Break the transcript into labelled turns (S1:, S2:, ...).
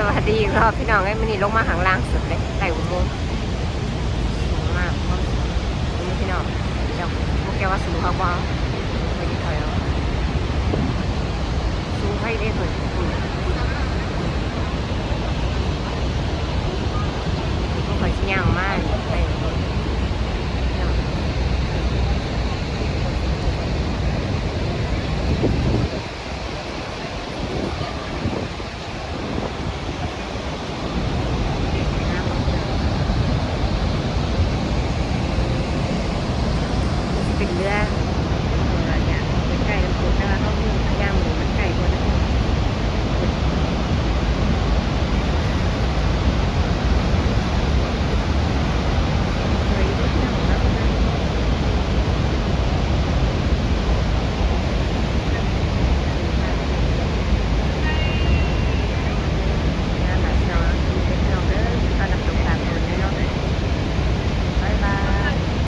S1: สวัสดีรอบพี่น้องไอ้มันนี่ลงมาหางล่างสุดเลยไต่อุโมงค์สูงมากมสูงนี่พี่น้องเจ้าพวกแกว่าสูงเขาบ้าง Tình.